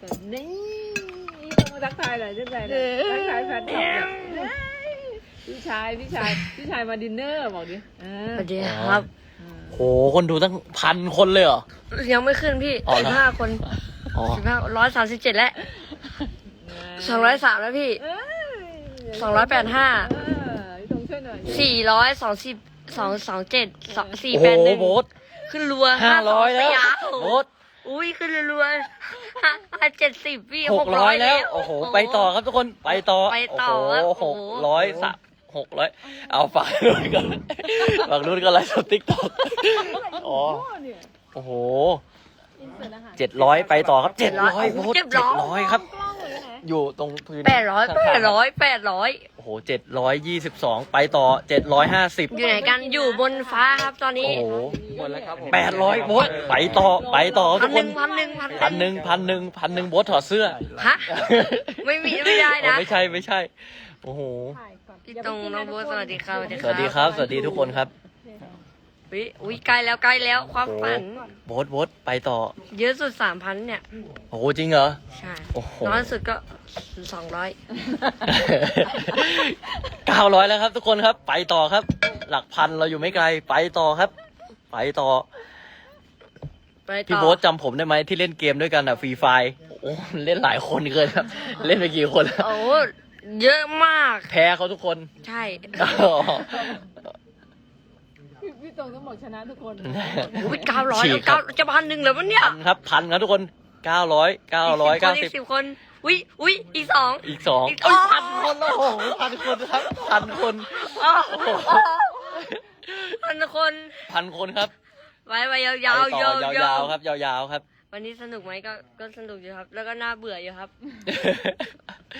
สดนี่ต้องมาทักทายหน่อยทักทายหน่อยทักทายแฟนคลับหน่อยพี่ชายพี่ชายพี่ชายมาดินเนอร์บอกดิเออสวัสดีครับ โหคนดูตั้งพันคนเลยเหรอ ยังไม่ขึ้นพี่อ๋อสิเหรอบห้าคนอ๋อสิบห้าร้อยสามสิบเจ็ดแล้วสองร้อยสามแล้วพี่ เอ้ยสองร้อยแปดห้า เออพี่ตรงช่วยหน่อยสี่ร้อยสองสิบสองสองเจ็ดสองสี่โอ้โหแปดหนึ่งโบสขึ้นรัวห้าร้อยแล้วสยามโบส อุ้ยขึ้นรัวๆห้าเจ็ดสิบพี่หกร้อยแล้ว โอ้โห ไปต่อครับทุกคน ไปต่อ ไปต่อโอ้ครับโหโอ้หกโหร้อยสามหกร้อยเอาฝากนู้นกันฝากนู้นกันไลฟ์สดติ๊กต็อกอ๋อเนี่ยโอ้โหอินเสิร์ตอาหารเจ็ดร้อยไปต่อครับเจ็ดร้อยโบสเจ็เจ็ดดร้ร้ออยยครับกล้องเลยนะอยู่ตรงพื้นแปดร้อยข้างแปๆดร้อยแปดร้อยโอ้โห เจ็ดร้อยยี่สิบสองไปต่อเจ็ดร้อยห้าสิบอยู่ไหนกันอยู่บนฟ้าครับตอนนี้โอ้โหหมดแล้วครับผมแปดร้อยโบสไปต่อไปต่อทุพันกหคนึ่นงพันหนึ่งพันพันหนึ่งพันหนึ่งพันหนึ่งโบสถอดเสื้อฮะไม่มีไม่ได้นะโอ้ไม่ใช่ไม่ใช่โอ้โหถ่ายก่อนพี่ตรงน้องโบ๊ทสวัสดีครับสวัสดีครับ สวัสดีทุกคนครับ อุ้ยอุ้ยใกล้แล้วใกล้แล้วความฝัน โบสโบสไปต่อ เยอะสุดสามพันเนี่ย โอ้โหจริงเหรอ ใช่โอ้โห น้อยสุดก็สองร้อยเก้าร้อยแล้วครับ ทุกคนครับ ไปต่อครับ หลักพันเราอยู่ไม่ไกล ไปต่อครับ ไปต่อ ไปต่อพี่โบสจำผมได้ไหมที่เล่นเกมด้วยกันอะฟรีไฟโอ้เล่นหลายคนเกินครับ เล่นไปกี่คนแล้วโอ้เยอะมาก แพ้เขาทุกคน ใช่ พี่พี่ตรงต้องบอกชนะทุกคนอุ้ยเก้าร้อยฉีกคเก้ารับจะพันหนึ่งแล้วมั้งเนี่ยพันครับพันครับทุกคนเก้าร้อยเก้าร้อยคเก้านอีสิบกสิบคนอุ้ยอุ้ยอีกสอง อีกสองอีกเอ้ยอ๋อพันคนแล้วโอ้โหพันคนครับพันคนอ๋อโอ้โหพันคนพันคนครับไว้ไว้ยาวไปยาวต่อยาวาวๆครับ ยาวๆครับ วันนี้สนุกไหมก็ก็สนุกอยู่ครับ แล้วก็น่าเบื่ออยู่ครับ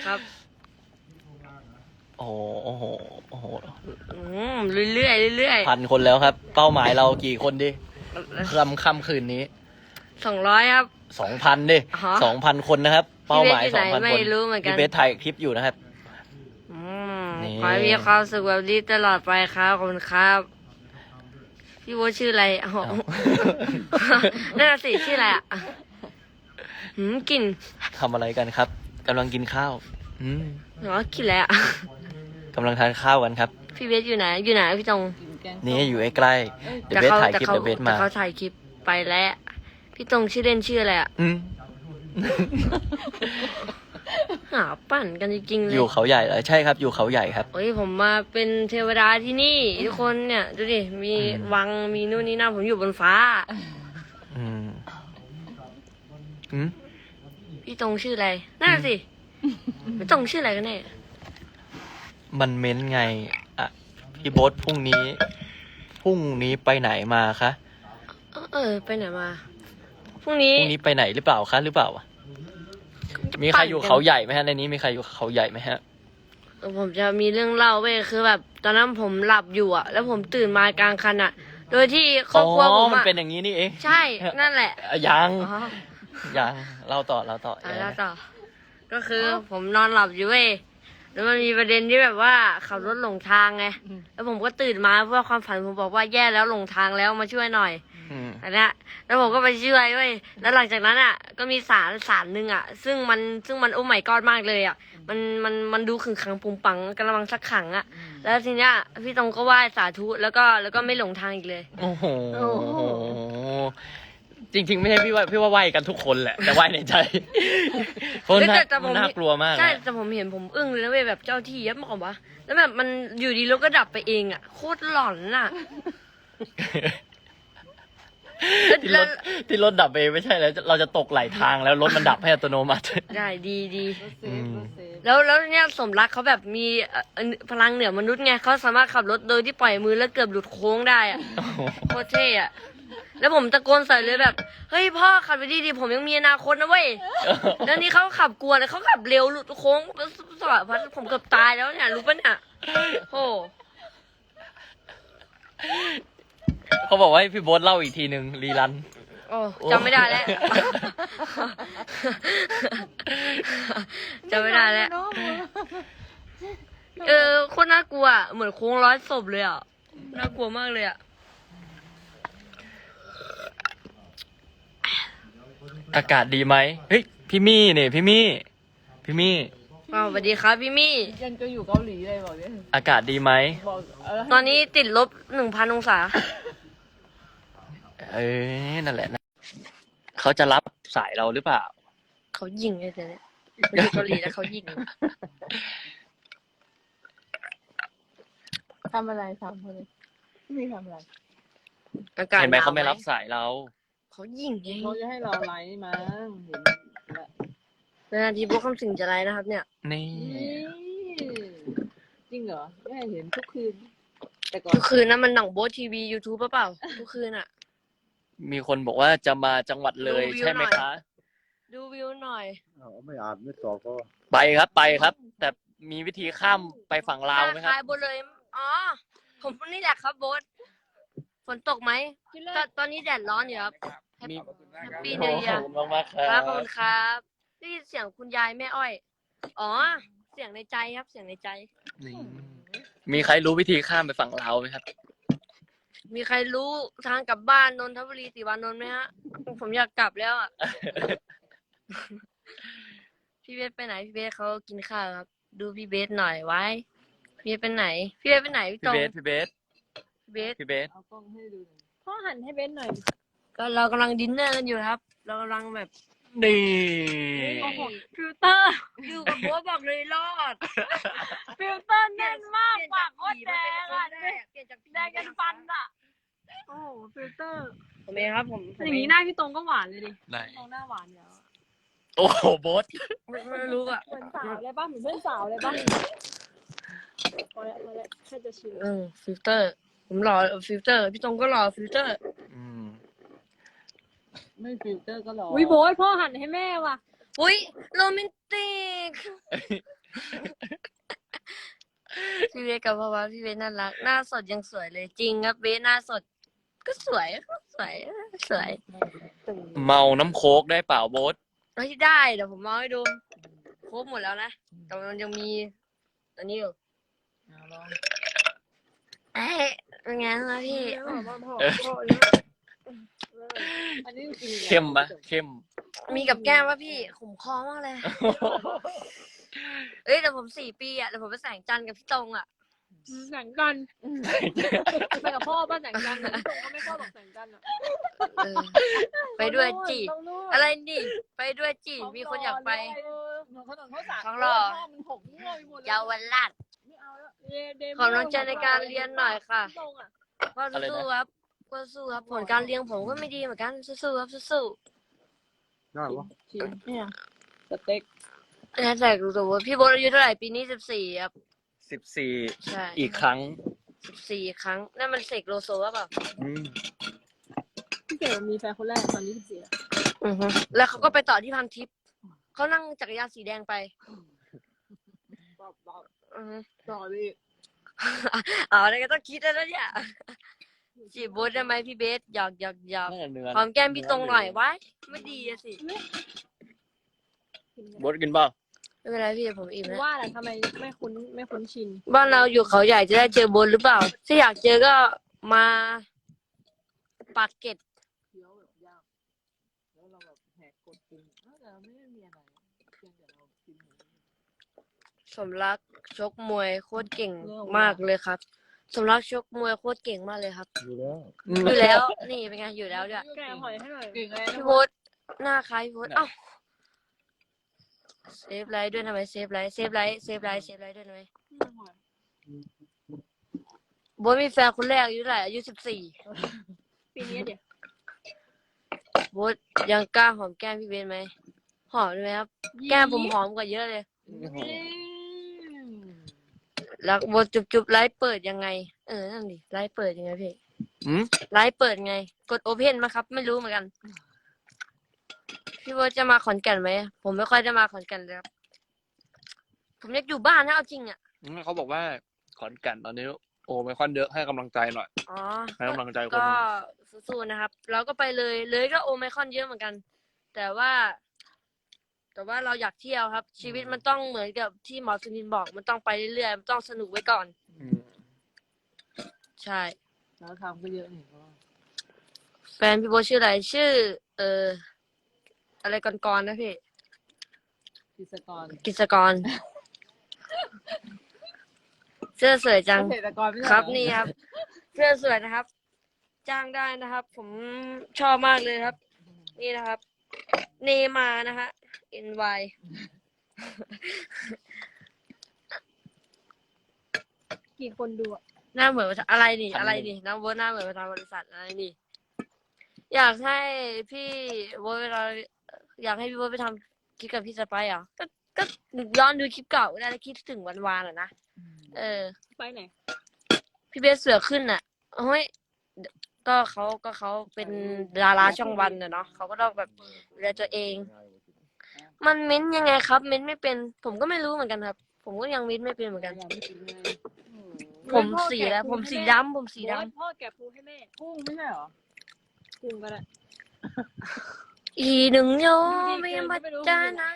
ครับ โอ้โหโอ้โหโอ้โหอืมเรื่อยๆเรื่อยพันคนแล้วครับ เป้าหมายเรากี่คนดิค่ำค่ำคืนนี้สองร้อยครับ สองพันดิอ่าฮะสองพันคนนะครับ เป้าหมายพี่สเบองสอยู่พันไหนคนไม่รู้เหมือนกัน พี่เบสถ่ายคลิปอยู่นะครับ อืมนี่ ขอให้มีความสุขแบบนี้ตลอดไปครับขอบคุณครับ พี่โบทชื่ออะไรอ๋อ นั่นนะสิชื่ออะไรอะหืมกลิ่นทำอะไรกันครับกำลังกินข้าว อืมเหรอกลิ่นอะไรอะ กำลังทานข้าวกันครับ พี่เบสอยู่ไหน อยู่ไหนพี่จงกินแกงส้มนี่อยู่ใกล้ๆเดี๋ยวเบสถ่ายคลิปแต่เดี๋ยวเบสมาแต่เขาถ่ายคลิปไปแล้ว พี่ตรงชื่อเล่นชื่ออะไรอะอืมหาปั่นกันจริงๆเลอยยู่เขาใหญ่เหรอใช่ครับ อยู่เขาใหญ่ครับโอ้ยผมมาเป็นเทวดาที่นี่ ทุกคนเนี่ยดูดิมีอืมวังมีนู่นนี่นั่นผมอยู่บนฟ้า อืมอืมพี่ตรงชื่ออะไรน่าสิพี่ตรงชื่ออะไรกันแน่ มันเม้นไงอะพี่โบ๊ทพรุ่งนี้พรุ่งนี้ไปไหนมาคะเออเออไปไหนมา พรุ่งนี้พรุ่งนี้ไปไหนหรือเปล่าคะหรือเปล่ามีใครอยู่เขาใหญ่ไหมฮะในนี้มีใครอยู่เขาใหญ่ไหมฮะ เออผมจะมีเรื่องเล่าเว้ยคือแบบ ตอนนั้นผมหลับอยู่อะแล้วผมตื่นมากลางคันอะโดยที่ครอบครัวผมมันอะเป็นอย่างนี้นี่เองใช่นั่นแหละอะยังอ๋อ ยังเราต่อเราต่อ อะแล้วต่อ ก็คือผมนอนหลับอยู่เว้ย แล้วมันมีประเด็นที่แบบว่าขับรถหลงทางไง แล้วผมก็ตื่นมาเพื่อความฝันผมบอกว่าแย่แล้วหลงทางแล้วมาช่วยหน่อยอืมอันเนี้ยแล้วผมก็ไปช่วยเว้ย แล้วหลังจากนั้นอะ ก็มีสารสารหนึ่งอะ ซึ่งมันซึ่งมันโอ้ไม่กอดมากเลยอะ มันมันมันดูขึงขังปุงปังกระมังสักขังอะ แล้วทีเนี้ยพี่ตรงก็ไหว้สาธุแล้วก็แล้วก็ไม่หลงทางอีกเลย โอ้โห จริง ๆ ไม่ใช่พี่ว่าพี่ว่าไหวกันทุกคนแหละ แต่ไหวในใจเพราะน่าแต่แต่ผมน่ากลัวมากใช่นะแต่ผมเห็นผมอึ้งเลยนะเว้ยแบบเจ้าที่ยับมากวะแล้วแบบมันอยู่ดีแล้วก็ดับไปเองอะโคตรหลอนอะ ที่รถที่รถดับเองไม่ใช่แล้ว เราจะตกไหลทางแล้วรถมันดับให้อัตโนมัติ ได้ดีดีรถเซฟรถเซฟแล้วแล้วเนี่ยสมรักเขาแบบมีเอ่อเอ่อพลังเหนือมนุษย์ไงเขาสามารถขับรถโดยที่ปล่อยมือแล้วเกือบหลุดโค้งได้อะโคตรเท่อะ แล้วผมตะโกนใส่เลยแบบ เฮ้ยพ่อขับไปดีดีผมยังมีอนาคตนะเว้ย แล้วนี่เขาขับกลัวเลยเขาขับเร็วหลุดโค้งสวัสพัดผมเกือบตายแล้วเนี่ยรู้ปะเนี่ยโอ้เขาบอกว่าให้พี่โบ๊ทเล่าอีกทีหนึ่งรีรัน โอ้จำไม่ได้แล้วจำไม่ได้แล้ว เออโคตรน่ากลัวอะเหมือนโค้งร้อยศพเลยอะ น่ากลัวมากเลยอะ อากาศดีไหมเฮ้ยพี่มี่เนี่ยพี่มี่ พี่มี่ อ้าวสวัสดีครับพี่มี่ ยังก็อยู่เกาหลีเลยบอกดิอากาศดีไหมบอกเออตอนนี้ติดลบหนึ่งพันองศา เอ้ยนั่นแหละนะเขาจะรับสายเราหรือเปล่า เขายิงเลยเนี่ยไม่ใช่เกาหลีแล้วเขายิง ทำอะไรทำอะไรไม่ทำอะไรอากาศเห็นไหมวเขาไม่รับสายเรา เขายิงไงเขาจะให้เราไลฟ์มั้งเห็นแล้วนาทีพวกคำสิงจะไรนะครับ เนี่ย นี่นี่จริงเหรอไม่เห็นทุกคืน แต่ก่อนทุกคืนนะมันหนังโบ๊ททีวียูทูบเปล่าทุกคืนอะ มีคนบอกว่าจะมาจังหวัดเลยดูวิวใช่ไหมหน่อยคะ ดูวิวหน่อยเอาไม่อ่านไม่ตอบก็ ไปครับไปครับ แต่มีวิธีข้ามไปฝั่งลาวไหมคครัลาบยบนเลยอ๋อ ผมนี่แหละครับโบ๊ทฝนตกไหม ตอนตอนนี้แดดร้อนอยู่ครับ มีแฮปปี้โอ้นิวโหเยียขอบคุณมากๆคครัรับบขอบคุณครับได้ยินเสียงคุณยายแม่อ้อย อ๋อ เสียงในใจครับ เสียงในใจ นี่มีใครรู้วิธีข้ามไปฝั่งลาวไหมครับ มีใครรู้ทางกลับบ้านนนทบุรีติวานนท์ไหมฮะ ผมอยากกลับแล้วอะ พี่เบสไปไหน พี่เบสเขากินข้าวครับ ดูพี่เบสหน่อยไว้ พี่เบสไปไหน พี่เบสไปไหนพี่พี่ตรงเบสพี่เบสพี่เบสพี่เบสเอากล้องให้ดูหน่อยพ่อหันให้เบนหน่อย ก็เรากำลังดินเนอร์กันอยู่ครับ เรากำลังแบบนี่ฟิลเตอร์อยู่กับบัวบอกเลยรอดฟิลเตอร์แน่นมากปากโคตรแดงอะเปลี่ยนจากผีแดงกันฟันอะโอ้โหฟิลเตอร์ผมเองครับ ผมผมอย่างนี้หน้าพี่ตรงก็หวานเลยดิไหนตรงหน้าหวานอยู่แล้วโอ้โหโบสไม่ไม่รู้อะเหมือนสาวเลยป่ะเหมือนเพื่อนสาวเลยป่ะพอแล้วพอแล้วแค่จะชิมเออฟิลเตอร์ ผมรอฟิลเตอร์ พี่ตรงก็รอฟิลเตอร์อืม ไม่ฟิลเตอร์ก็รออุ้ยโบ๊ทพ่อหันให้แม่ว่ะอุ้ยโรแมนติก พี่เวสกับพ่อว่าพี่เวสน่ารัก หน้าสดยังสวยเลยจริงครับเวสหน้าสด ก็สวยก็สวยสวยเมาน้ำโค้กได้เปล่าโบสเฮ้ยได้เดี๋ยวผมเอาให้ดู ครบหมดแล้วนะแต่มันยังมีอันนี้อยู่เอาลองเอ้ยเป็นไงล่ะพี่ อันนี้จริงๆเข้มปะเข้ม มีกับแก้มว่าพี่ขมคอมากเลย เอ้ยแต่ผมสี่ปีอะแต่ผมไปแสงจันทร์กับพี่ตรงอะ แสงกันไปกับพ่อป่ะแสงกันพี่ตรงก็ไม่พ่อบอกแสงกันอะเออ ไปด้วยจีตรงนู้นอะไรนี่ ไปด้วยจีมีคนอยากไปเออหนูเขาต้องเขาสั่งท้องหล่อ พ่อมันหกมั่วไปหมดเลยเยาวราช ไม่เอาแล้วเยเดมขอกำลังใจในการเรียนหน่อยค่ะ พี่ตรงอะก็อะไรนะสู้ๆครับ ก็สู้ครับผลการเรียนผมก็ไม่ดีเหมือนกันสู้ๆครับสู้ได้ปะชิมเนี่ยสเต็กๆแฮชแท็กรู้ตัวว่าพี่โบทอายุเท่าไหร่ปีนี้สิบสี่ครับสิบสี่ใช่อีกครั้งสิบสี่ครั้งนั่นมันเสกโลโซหรือเปล่าอืมพี่เก๋มีแฟนคนแรกตอนนี้สิบสี่อะอือฮึแล้วเขาก็ไปต่อที่พันทิพย์เขานั่งจักรยานสีแดงไปบอกบอกอือฮึต่อดิเอาอะไรก็ต้องคิดแล้วนะเนี่ย จีบโบทได้ไหมพี่เบสหยอกหยอกหยอกน่าจะเนื้อหอมแก้มพี่ตรงหน่อยไว้ไม่ดีอะสิโบสกินเปล่าไม่เป็นไรพี่ผมอิ่มแล้วว่าแหละทำไมไม่คุ้นไม่คุ้นชิน บ้านเราอยู่เขาใหญ่จะได้เจอโบนหรือเปล่า ถ้าอยากเจอก็มาปากเกร็ดเคี้ยวแบบยากแล้วเราแบบแหกกดกินเออแต่เราไม่ได้มีอะไรเพียงแต่เรากินหมูสมรักชกมวยโคตรเก่งมากเลยครับ สมรักชกมวยโคตรเก่งมากเลยครับ อยู่แล้วอยู่แล้ว นี่เป็นไงอยู่แล้วด้วยแกหอยให้หน่อยเก่งเลยพี่โบทหน้าคล้ายพี่โบทเอ้าเซฟไลท์ด้วยทำไมเซฟไลท์เซฟไลท์เซฟไลท์เซฟไลท์ด้วยทำไมโบทมีแฟนคนแรกอายุเท่าไหร่อายุสิบสี่ปีนี้เดี๋ยวโบทยังกล้าหอมแก้มพี่เบนไหมหอมได้ไหมครับ แก้มผมหอมกว่าเยอะเลย แล้วบทจุบจุบไลฟ์เปิดยังไง เออนั่นดิไลฟ์เปิดยังไงพี่อืมไลฟ์เปิดไง กดโอเพนมาครับ ไม่รู้เหมือนกัน พี่โบทจะมาขอนแก่นไหมผมไม่ค่อยได้มาขอนแก่นเลยครับผมอยากอยู่บ้านนะเอาจริงอะเขาบอกว่าขอนแก่นตอนนี้ โอ้ไม่ค่อนเยอะให้กำลังใจหน่อย อ๋อให้กำลังใจคนก็สู้ๆนะครับ เราก็ไปเลยเลยก็โอไมครอนเยอะเหมือนกัน แต่ว่า แต่ว่าเราอยากเที่ยวครับ ชีวิตมันต้องเหมือนกับที่หมอสุนินบอก มันต้องไปเรื่อยๆมันต้องสนุกไว้ก่อน อืมใช่ แล้วทำก็เยอะนี่ก็แฟนพี่โบทชื่ออะไรชื่อ เอออะไรก่อนๆนะพี่ กิจกรกิจกร เสื้อสวยจัง เกษตรกรไม่ใช่ครับเหอนี่ครับ เสื้อสวยนะครับ จ้างได้นะครับ ผมชอบมากเลยครับ นี่นะครับ เนมานะฮะ NY กี่คนดูอะหน้าเหมือนประธานอะไรนี่ อะไรนี่น้องโบทหน้าเหมือนประธานบริษัทอะไรนี่ อยากให้พี่โบทเวลาอยากให้พี่โบทไปทำคลิปกับพี่สไปร์เหรอก็ก็ย้อนดูคลิปเก่าได้แล้วคิดถึงวันวานอะนะเออ ไปไหน พี่เบสเสือขึ้นอะเฮ้ยก็เขาก็เขาเป็นดาราช่องวันอะเนาะเขาก็ต้องแบบดูแลตัวเอง มันเม้นยังไงครับ เม้นไม่เป็น ผมก็ไม่รู้เหมือนกันครับ ผมก็ยังเม้นไม่เป็นเหมือนกันอยากไม่กินเลยผมสีแล้วผมสีดำผมสีดโอ๊ยพ่อแกะปูให้แม่กุ้งไม่ใช่เหรอกุ้งก็ได้ำอีหนึ่งโยดูดิไม่ยังเกิบันดไม่รู้จานะ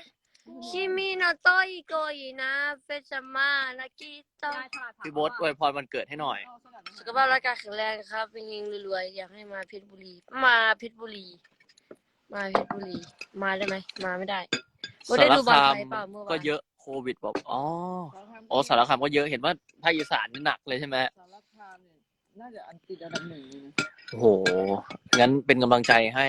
ชิมิโนโตอิโกอินะเฟชมานากิโตยายฉลาดถามพี่โบ๊ทอวยพรวันเกิดให้หน่อย เอาสลัดมาสุขภาพร่างกายแข็งแรงครับเป็นยิงรวยๆอยากให้มาเพชรบุรี มาเพชรบุรี มาเพชรบุรี มาได้ไหมมาไม่ได้ โบได้ดูบอลไทยเปล่าเมื่อวาน ก็เยอะโควิดบอกอ๋อสารคามอ๋อสารคามก็เยอะเห็นว่าภาคอีสานนี่หนักเลยใช่ไหมสารคามเนี่ยน่าจะอันติดอันดับหนึ่งเลยนะโอ้โหงั้นเป็นกำลังใจให้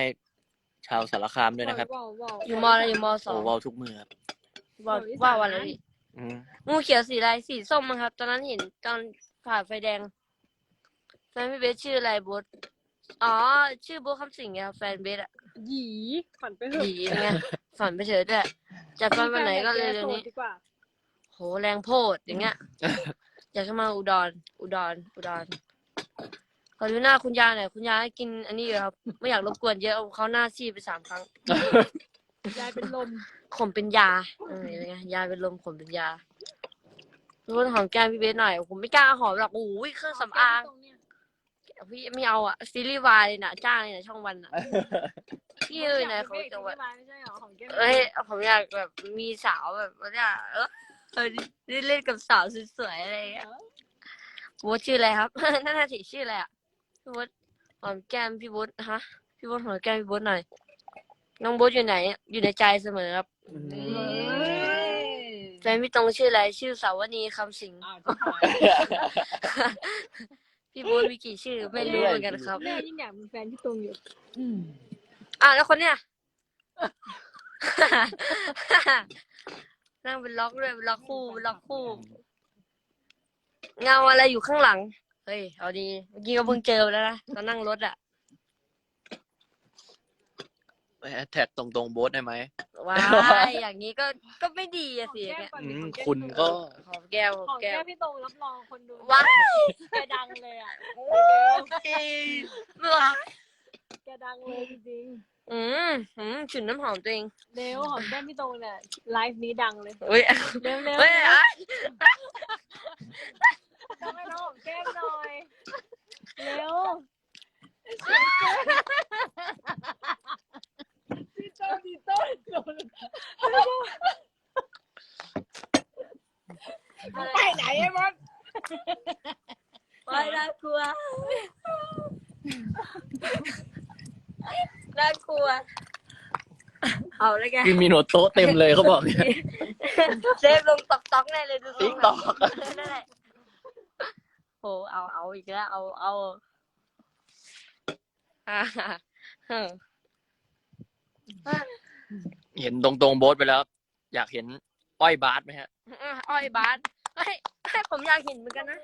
ชาวสารคามด้วยนะครับว้าวว้าวอยู่มอะไรอยู่มสอโอ้งว้าวทุกเมือครับว่าว่าวันอะไรพี่อืมงูเขียวสีอะไรสีส้มมั้งครับ ตอนนั้นเห็นตอนผ่าไฟแดงแฟนพี่เบสชื่ออะไรโบทอ๋อ ชื่อโบทคำสิงห์ไงครับแฟนเบสอะ หยีฝันไปเถอะผีไงฝันไปเฉยด้วยจะฝันวันไหนก็เลยแกเดี๋ยวโสดนี้ ดีกว่า โหแรงโพดอย่างเงี้ย อยากจะมาอุดร อุดร อุดรขอดูหน้าคุณยายหน่อยคุณยายให้กินอันนี้อยู่ครับ ไม่อยากรบกวนเยอะเอาเขาหน้าซีดไปสามครั้งยายเป็นลมขมเป็นยาเออยังไงยาเป็นลมขมเป็นยาทุกคนหอมแก้มพี่เบสหน่อยผมไม่กล้าหอมหรอกโอ้ยเครื่องสำอางตรง เนี้ยพี่ไม่เอาอะซีรีส์วายเลยนะจ้างเลยนะช่องวันอะพี่เอ้ยนะเขาจะว่าไม่ใช่เหรอของแก้มเอ้ยผมอยากแบบมีสาวแบบว่าเนี่ยเออเออได้เล่นกับสาวสวยๆอะไรอย่างเงี้ยโบ๊ทชื่ออะไรครับนั่นน่ะสิชื่ออะไรอะพี่โบ๊ทหอมแก้มพี่โบ๊ทฮะพี่โบ๊ทหอมแก้มพี่โบ๊ทหน่อยน้องโบ๊ทอยู่ไหน อยู่ในใจเสมอครับนี่แฟนพี่ตรงชื่ออะไรชื่อสาวนีคำสิงห์อ้าวที่หาย พี่โบ๊ทมีกี่ชื่อ ไม่รู้เหมือนกันครับ แม่ยิ่งอยากมีแฟนที่ตรงอยู่อืมอะแล้วคนเนี้ย นั่งเป็นล็อกด้วยเป็นล็อกคู่เป็นล็อกคู่ เงาอะไรอยู่ข้างหลัง เฮ้ย เอาดี เมื่อกี้ก็เพิ่งเจอแล้วนะตอนนั่งรถอะ แฮชแท็กตรงๆโบ๊ทได้ไหมว้ายอย่างนี้ก็ก็ไม่ดีอะสิของแก้มเนี่ยก่อนอืดิมของแก้มคุณก็หอมแก้วหอขมองแก้แก้วมพี่ตรงรับรองคนดูว้ายแกดังเลยอะว้ายแกดังเลยจริงอืมอืมฉุนน้ำหอมตัวเองๆเร็วของแก้มพี่ตรงเนี่ยไลฟ์นี้ดังเลยเฮ้ยเร็วเร็วเฮ้ยอะ ต้องให้น้องหอมแก้มหน่อยเร็ว พี่ต้นพี่ต้นโดนไปไหนไอ้มด ว้ายน่ากลัวน่ากลัว เอาเลยแกพี่มีโนโต๊ะเต็มเลยเขาบอกเนี่ย เซฟลงตอกตอกแน่เลยดูสิ TikTok นั่นแหละโหเอาเอาอีกแล้วเอาเอาอ่าเออเห็นตรงๆโบ๊ทไปแล้ว อยากเห็นอ้อยบาสไหมฮะ อ้อยบาสเฮ้ยให้ผมอยากเห็นเหมือนกันนะ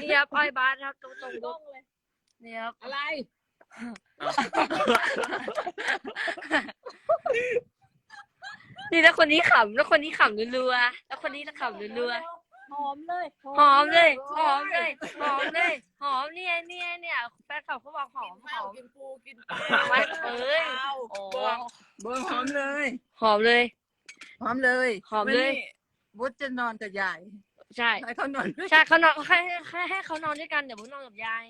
นี่ครับอ้อยบาสครับตรงตรงต้องเลยนี่ครับอะไร นี่แล้วคนนี้ขำแล้วคนนี้ขำรัวๆแล้วคนนี้ขำรัวหอมเลยๆหอมเลยหอมเลยหอมเลยหอมเนี่ยเนี่ยเนี่ยแฟนคลับเขาบอกหอมหอม กินปูกินปไม่เอ้ยโอ้เบอร์เบอร์หอมเลยหอมเลย หอมเลยหอมเลยวันนี้วุฒจะนอนกับยายใช่ ให้เขานอนด้วย ใช่เขานอนให้ให้ให้เขานอนด้วยกันเดี๋ยวผมนอนกับยาย